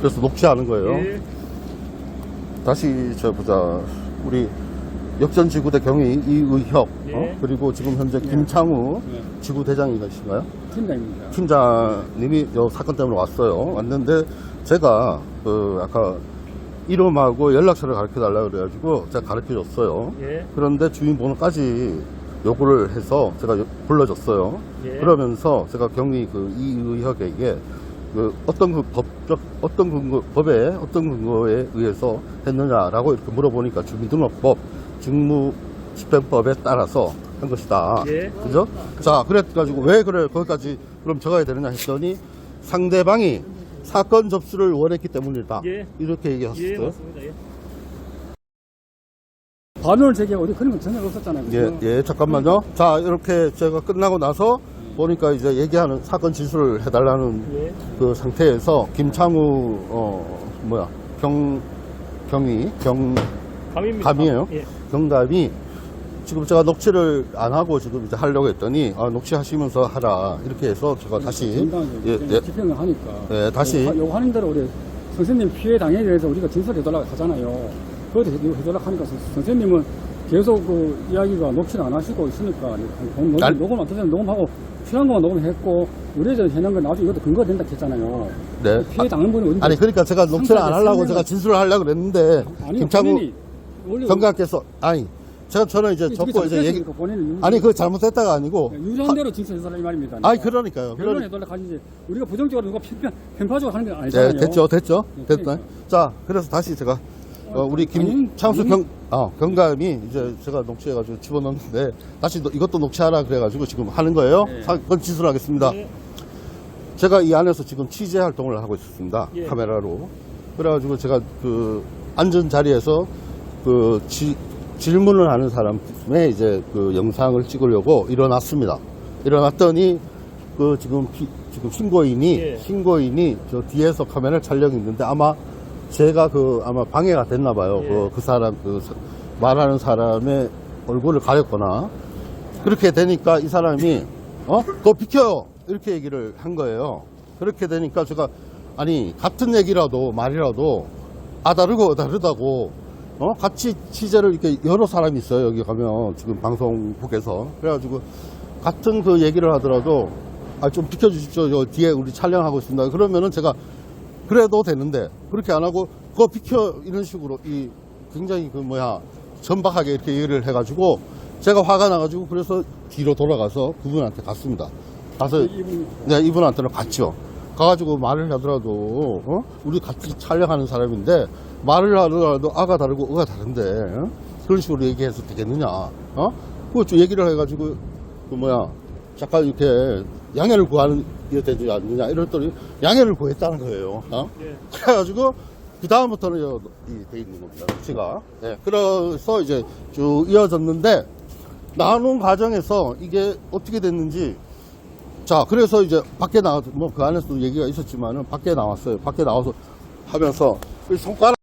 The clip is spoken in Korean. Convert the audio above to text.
그래서 녹취하는 거예요. 예. 다시 저 보자. 우리 역전지구대 경위 이의혁 예. 어? 그리고 지금 현재 김창우 예. 지구대장이신가요? 팀장입니다. 팀장님이 요 사건 때문에 왔어요. 왔는데 제가 그 아까 이름하고 연락처를 가르쳐 달라고 그래가지고 제가 가르쳐 줬어요. 예. 그런데 주민번호까지 요구를 해서 제가 요- 불러줬어요. 예. 그러면서 제가 경위 그 이의혁에게 그 어떤 그 법적 어떤 근거 법에 어떤 근거에 의해서 했느냐라고 이렇게 물어보니까 주민등록법 직무 집행법에 따라서 한 것이다. 예. 그죠? 자, 그래가지고 왜 그래 거기까지 그럼 적어야 되느냐 했더니 상대방이 사건 접수를 원했기 때문이다. 예. 이렇게 예, 얘기하셨어요. 맞습니다. 예. 반론을 제기하고 어디 그런 건 전혀 없었잖아요. 예, 그죠? 예, 잠깐만요. 자, 이렇게 제가 끝나고 나서 보니까 이제 얘기하는 사건 진술을 해달라는 예. 그 상태에서 김창우, 어, 뭐야, 경, 경위, 경, 감입니다. 감이에요? 예. 경감이 지금 제가 녹취를 안 하고 지금 이제 하려고 했더니, 아, 녹취하시면서 하라. 이렇게 해서 제가 다시, 정당하게 예, 예, 집행을 하니까. 예, 다시. 요, 요 하는 대로 우리 선생님 피해 당해에 대해서 우리가 진술해달라고 하잖아요. 그것도 해- 해달라고 하니까 선- 선생님은 계속 그 이야기가 녹취를 안 하시고 있으니까 녹음, 날- 녹음 어떤 사람 녹음하고 필요한 거만 녹음했고 우리 저 해놓은 건 나중에 이것도 근거가 된다 했잖아요. 네. 피해 당한 분이 어디 아니, 그러니까 제가 녹취를 안 하려고 제가 진술을 하려고 그랬는데, 아니 김창우 본인이 원래 경감께서, 아니, 제가 저는 이제 접고 이제 얘기, 잘못했으니까 본인은 아니, 그 잘못했다가 아니고, 유리한 대로 진술해달라 이 말입니다. 아니, 그러니까요. 그러니- 변론해달라 하지 우리가 부정적으로 누가 편파, 편파적으로 하는 게 아니잖아요. 네, 됐죠, 됐죠, 네, 됐다. 그러니까. 자, 그래서 다시 제가 어, 우리 김창수. 경, 아, 경감이 이제 제가 녹취해가지고 집어넣는데 다시 너- 이것도 녹취하라 그래가지고 지금 하는 거예요. 네. 사건 진술하겠습니다. 예. 제가 이 안에서 지금 취재 활동을 하고 있었습니다. 예. 카메라로. 그래가지고 제가 그 앉은 자리에서 그 지- 질문을 하는 사람의 이제 그 영상을 찍으려고 일어났습니다. 일어났더니 그 지금 피- 지금 신고인이 예. 신고인이 저 뒤에서 카메라 촬영이 있는데 아마 제가 그 아마 방해가 됐나 봐요. 예. 그, 그 사람 그 사- 말하는 사람의 얼굴을 가렸거나 그렇게 되니까 이 사람이 어? 그거 비켜요! 이렇게 얘기를 한 거예요. 그렇게 되니까 제가 아니 같은 얘기라도 말이라도 아 다르고 다르다고 어? 같이 취재를 이렇게 여러 사람이 있어요. 여기 가면 지금 방송국에서 그래가지고 같은 그 얘기를 하더라도 아 좀 비켜주십시오. 저 뒤에 우리 촬영하고 있습니다. 그러면은 제가 그래도 되는데 그렇게 안 하고 그거 비켜 이런 식으로 이 굉장히 그 뭐야 전박하게 이렇게 얘기를 해가지고 제가 화가 나가지고 그래서 뒤로 돌아가서 그분한테 갔습니다. 가서 이분 네, 이분한테는 갔죠. 가가지고 말을 하더라도, 어? 우리 같이 촬영하는 사람인데, 말을 하더라도 아가 다르고 어가 다른데, 어? 그런 식으로 얘기해서 되겠느냐, 어? 그거 좀 얘기를 해가지고, 그 뭐야, 잠깐 이렇게 양해를 구하는 게 되지 않느냐, 이랬더니 양해를 구했다는 거예요, 어? 예. 그래가지고, 그 다음부터는 돼 있는 겁니다, 제가. 네, 그래서 이제 쭉 이어졌는데, 나눈 과정에서 이게 어떻게 됐는지, 자, 그래서 이제 밖에 나와서, 뭐 그 안에서도 얘기가 있었지만은 밖에 나왔어요. 밖에 나와서 하면서 이 손가락